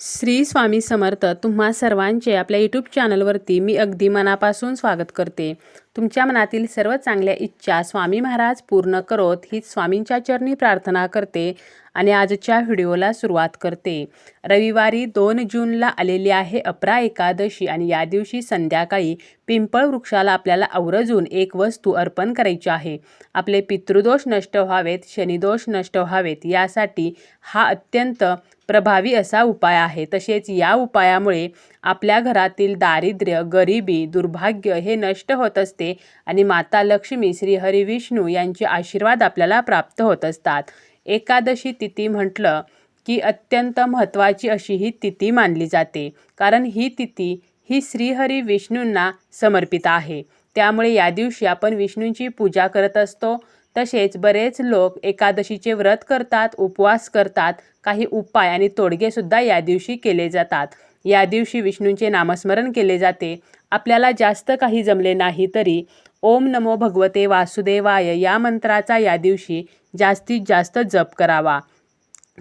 श्री स्वामी समर्थ तुम्हा सर्वांचे आपल्या यूट्यूब चॅनलवरती मी अगदी मनापासून स्वागत करते. तुमच्या मनातील सर्व चांगल्या इच्छा स्वामी महाराज पूर्ण करोत हीच स्वामींच्या चरणी प्रार्थना करते आणि आजच्या व्हिडिओला सुरुवात करते. रविवारी दोन जूनला आलेली आहे अपरा एकादशी आणि या दिवशी संध्याकाळी पिंपळ वृक्षाला आपल्याला आवर्जून एक वस्तू अर्पण करायची आहे. आपले पितृदोष नष्ट व्हावेत शनिदोष नष्ट व्हावेत यासाठी हा अत्यंत प्रभावी असा उपाय आहे. तसेच या उपायामुळे आपल्या घरातील दारिद्र्य गरिबी दुर्भाग्य हे नष्ट होत असते आणि माता लक्ष्मी श्री हरिविष्णू यांचे आशीर्वाद आपल्याला प्राप्त होत असतात. एकादशी तिथी म्हटलं की अत्यंत महत्त्वाची अशी ही तिथी मानली जाते. कारण ही तिथी ही श्रीहरी विष्णूंना समर्पित आहे. त्यामुळे या दिवशी आपण विष्णूंची पूजा करत असतो. तसेच बरेच लोक एकादशीचे व्रत करतात उपवास करतात. काही उपाय आणि तोडगेसुद्धा या दिवशी केले जातात. या दिवशी विष्णूंचे नामस्मरण केले जाते. आपल्याला जास्त काही जमले नाही तरी ओम नमो भगवते वासुदेवाय या मंत्राचा या दिवशी जास्तीत जास्त जप करावा.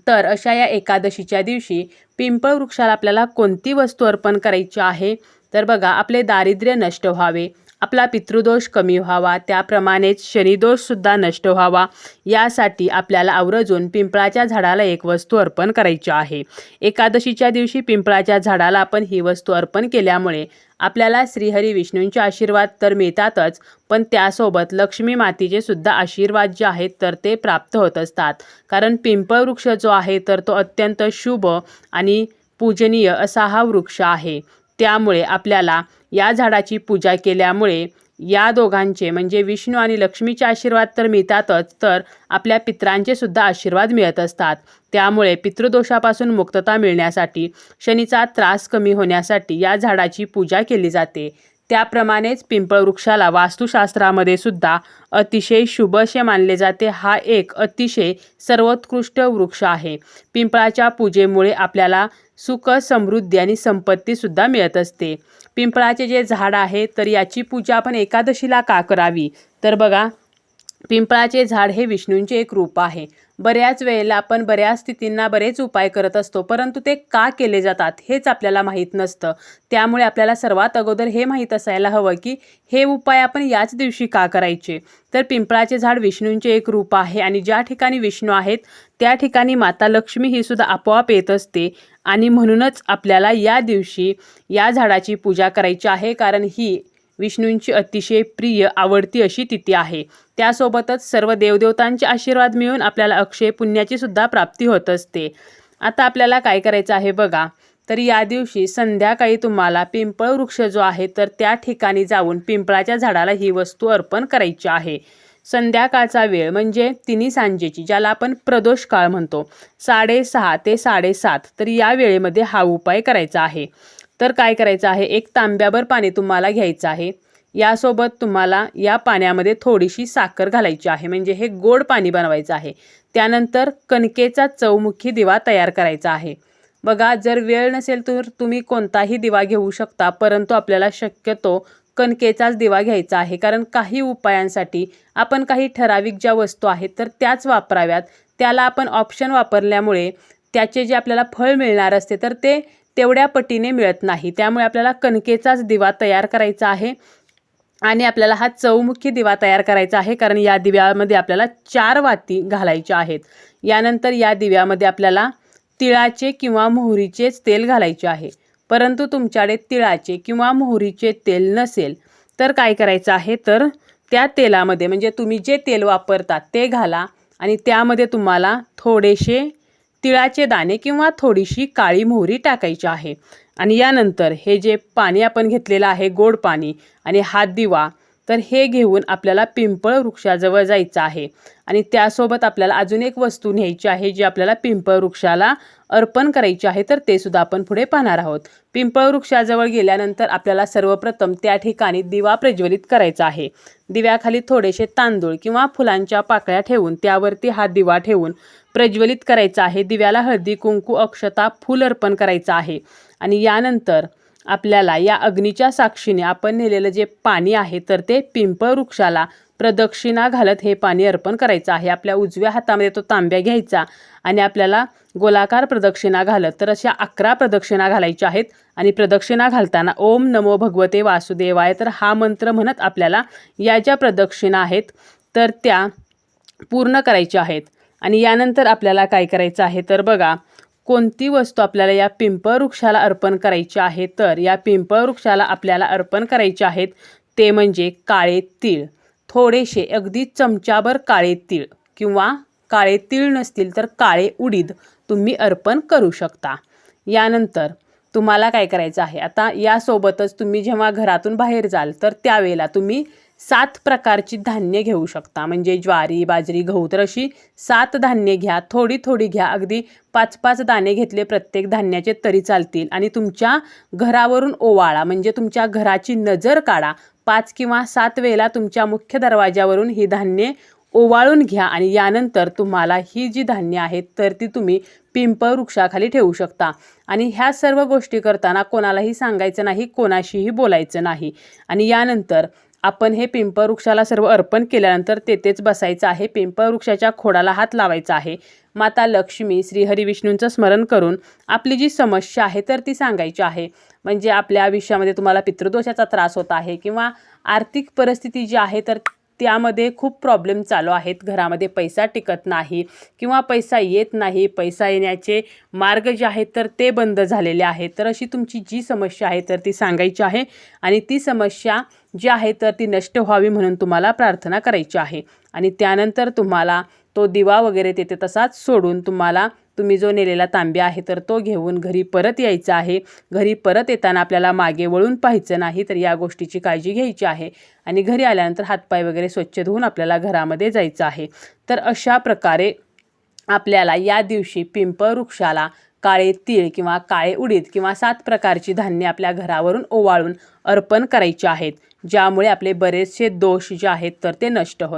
तर अशा या एकादशीच्या दिवशी पिंपळ वृक्षाला आपल्याला कोणती वस्तू अर्पण करायची आहे? तर बघा आपले दारिद्र्य नष्ट व्हावे आपला पितृदोष कमी व्हावा त्याप्रमाणेच शनिदोषसुद्धा नष्ट व्हावा यासाठी आपल्याला आवर्जून पिंपळाच्या झाडाला एक वस्तू अर्पण करायची आहे. एकादशीच्या दिवशी पिंपळाच्या झाडाला आपण ही वस्तू अर्पण केल्यामुळे आपल्याला श्रीहरी विष्णूंचे आशीर्वाद तर मिळतातच पण त्यासोबत लक्ष्मी मातीचे सुद्धा आशीर्वाद जे आहेत तर ते प्राप्त होत असतात. कारण पिंपळ वृक्ष जो आहे तर तो अत्यंत शुभ आणि पूजनीय असा हा वृक्ष आहे. त्यामुळे आपल्याला या झाडाची पूजा केल्यामुळे या दोघांचे म्हणजे विष्णू आणि लक्ष्मीचे आशीर्वाद तर मिळतातच तर आपल्या पित्रांचे सुद्धा आशीर्वाद मिळत असतात. त्यामुळे पितृदोषापासून मुक्तता मिळण्यासाठी शनीचा त्रास कमी होण्यासाठी या झाडाची पूजा केली जाते. त्याप्रमाणेच पिंपळ वृक्षाला वास्तुशास्त्रामध्ये सुद्धा अतिशय शुभ असे मानले जाते. हा एक अतिशय सर्वोत्कृष्ट वृक्ष आहे. पिंपळाच्या पूजेमुळे आपल्याला सुख समृद्धी आणि संपत्तीसुद्धा मिळत असते. पिंपळाचे जे झाड आहे तर याची पूजा आपण एकादशीला का करावी? तर बघा पिंपळाचे झाड हे विष्णूंचे एक रूप आहे. बऱ्याच वेळेला आपण बऱ्याच स्थितींना बरेच उपाय करत असतो परंतु ते का केले जातात हेच आपल्याला माहीत नसतं. त्यामुळे आपल्याला सर्वात अगोदर हे माहीत असायला हवं की हे उपाय आपण याच दिवशी का करायचे? तर पिंपळाचे झाड विष्णूंचे एक रूप आहे आणि ज्या ठिकाणी विष्णू आहेत त्या ठिकाणी माता लक्ष्मी ही सुद्धा आपोआप येत असते आणि म्हणूनच आपल्याला या दिवशी या झाडाची पूजा करायची आहे कारण ही विष्णूंची अतिशय प्रिय आवडती अशी तिथी आहे. त्यासोबतच सर्व देवदेवतांचे आशीर्वाद मिळून आपल्याला अक्षय पुण्याची सुद्धा प्राप्ती होत असते. आता आपल्याला काय करायचं आहे बघा. तर या दिवशी संध्याकाळी तुम्हाला पिंपळ वृक्ष जो आहे तर त्या ठिकाणी जाऊन पिंपळाच्या झाडाला ही वस्तू अर्पण करायची आहे. संध्याकाळचा वेळ म्हणजे तिन्ही सांजेची ज्याला आपण प्रदोष काळ म्हणतो. साडेसहा ते साडेसात तर या वेळेमध्ये हा उपाय करायचा आहे. तर काय करायचं आहे? एक तांब्याभर पाणी तुम्हाला घ्यायचं आहे. यासोबत तुम्हाला या पाण्यामध्ये थोडीशी साखर घालायची आहे. म्हणजे हे गोड पाणी बनवायचं आहे. त्यानंतर कणकेचा चौमुखी दिवा तयार करायचा आहे. बघा जर वेळ नसेल तर तुम्ही कोणताही दिवा घेऊ शकता परंतु आपल्याला शक्यतो कणकेचाच दिवा घ्यायचा आहे. कारण काही उपायांसाठी आपण काही ठराविक ज्या वस्तू आहेत तर त्याच वापराव्यात. त्याला आपण ऑप्शन वापरल्यामुळे त्याचे जे आपल्याला फळ मिळणार असते तर ते तेवढ्या पटीने मिळत नाही. त्यामुळे आपल्याला कणकेचाच दिवा तयार करायचा आहे आणि आपल्याला हा चौमुखी दिवा तयार करायचा आहे कारण या दिव्यामध्ये आपल्याला चार वाती घालायच्या आहेत. यानंतर या दिव्यामध्ये आपल्याला तिळाचे किंवा मोहरीचेच तेल घालायचे आहे. परंतु तुमच्याकडे तिळाचे किंवा मोहरीचे तेल नसेल तर काय करायचं आहे? तर त्या तेलामध्ये म्हणजे तुम्ही जे तेल वापरता ते घाला आणि त्यामध्ये तुम्हाला थोडेसे तिळाचे दाणे किंवा थोडीशी काळी मोहरी टाकायची आहे. आणि यानंतर हे जे पाणी आपण घेतलेलं आहे गोड पाणी आणि हा दिवा तर हे घेऊन आपल्याला पिंपळ वृक्षाजवळ जायचं आहे. आणि त्यासोबत आपल्याला अजून एक वस्तू न्यायची आहे जी आपल्याला पिंपळ वृक्षाला अर्पण करायची आहे तर ते सुद्धा आपण पुढे पाहणार आहोत. पिंपळ वृक्षाजवळ गेल्यानंतर आपल्याला सर्वप्रथम त्या ठिकाणी दिवा प्रज्वलित करायचा आहे. दिव्याखाली थोडेसे तांदूळ किंवा फुलांच्या पाकळ्या ठेवून त्यावरती हा दिवा ठेवून प्रज्वलित करायचा आहे. दिव्याला हळदी कुंकू अक्षता फूल अर्पण करायचं आहे. आणि यानंतर आपल्याला या अग्नीच्या साक्षीने आपण नेलेलं जे पाणी आहे तर ते पिंपळ वृक्षाला प्रदक्षिणा घालत हे पाणी अर्पण करायचं आहे. आपल्या उजव्या हातामध्ये तो तांब्या घ्यायचा आणि आपल्याला गोलाकार प्रदक्षिणा घालत तर अशा अकरा प्रदक्षिणा घालायच्या आहेत. आणि प्रदक्षिणा घालताना ओम नमो भगवते वासुदेवाय तर हा मंत्र म्हणत आपल्याला या ज्या प्रदक्षिणा आहेत तर त्या पूर्ण करायच्या आहेत. आणि यानंतर आपल्याला काय करायचं आहे तर बघा कोणती वस्तू आपल्याला या पिंपळ वृक्षाला अर्पण करायची आहे? तर या पिंपळ वृक्षाला आपल्याला अर्पण करायचे आहेत ते म्हणजे काळे तीळ. थोडेसे अगदी चमचाभर काळे तीळ किंवा काळे तीळ नसतील तर काळे उडीद तुम्ही अर्पण करू शकता. यानंतर तुम्हाला काय करायचं आहे? आता यासोबतच तुम्ही जेव्हा घरातून बाहेर जाल तर त्यावेळेला तुम्ही सात प्रकारची धान्य घेऊ शकता. म्हणजे ज्वारी बाजरी गहू तर अशी सात धान्य घ्या. थोडी थोडी घ्या. अगदी पाच पाच दाणे घेतले प्रत्येक धान्याचे तरी चालतील. आणि तुमच्या घरावरून ओवाळा म्हणजे तुमच्या घराची नजर काढा. पाच किंवा सात वेळेला तुमच्या मुख्य दरवाजावरून ही धान्ये ओवाळून घ्या आणि यानंतर तुम्हाला ही जी धान्य आहेत तर ती तुम्ही पिंपळ वृक्षाखाली ठेवू शकता. आणि ह्या सर्व गोष्टी करताना कोणालाही सांगायचं नाही कोणाशीही बोलायचं नाही. आणि यानंतर आपण हे पिंपळ वृक्षाला सर्व अर्पण केल्यानंतर तेथेच बसायचं आहे. पिंपळ वृक्षाच्या खोडाला हात लावायचा आहे. माता लक्ष्मी श्रीहरी विष्णूंचं स्मरण करून आपली जी समस्या आहे तर ती सांगायची आहे. म्हणजे आपल्या आयुष्यामध्ये तुम्हाला पितृदोषाचा त्रास होत आहे किंवा आर्थिक परिस्थिती जी आहे तर त्यामध्ये खूप प्रॉब्लेम चालू आहेत. घरामध्ये पैसा टिकत नाही किंवा पैसा येत नाही पैसा येण्याचे मार्ग जे आहेत तर ते बंद झालेले आहेत. तर अशी तुमची जी समस्या आहे तर ती सांगायची आहे आणि ती समस्या जी आहे तर ती नष्ट व्हावी म्हणून तुम्हाला प्रार्थना करायची आहे. आणि त्यानंतर तुम्हाला तो दिवा वगैरे तेथे तसाच सोडून तुम्हाला तुम्ही जो नेलेला तांब्या आहे तर तो घेऊन घरी परत यायचा आहे. घरी परत येताना आपल्याला मागे वळून पाहायचं नाही तर या गोष्टीची काळजी घ्यायची आहे. आणि घरी आल्यानंतर हातपाय वगैरे स्वच्छ धुवून आपल्याला घरामध्ये जायचं आहे. तर अशा प्रकारे आपल्याला या दिवशी पिंपळ वृक्षाला काळे तीळ किंवा काळे उडीद किंवा सात प्रकारची धान्य आपल्या घरावरून ओवाळून अर्पण करायचे आहेत. ज्यामुळे आपले बरेचसे दोष जे आहेत तर ते नष्ट होत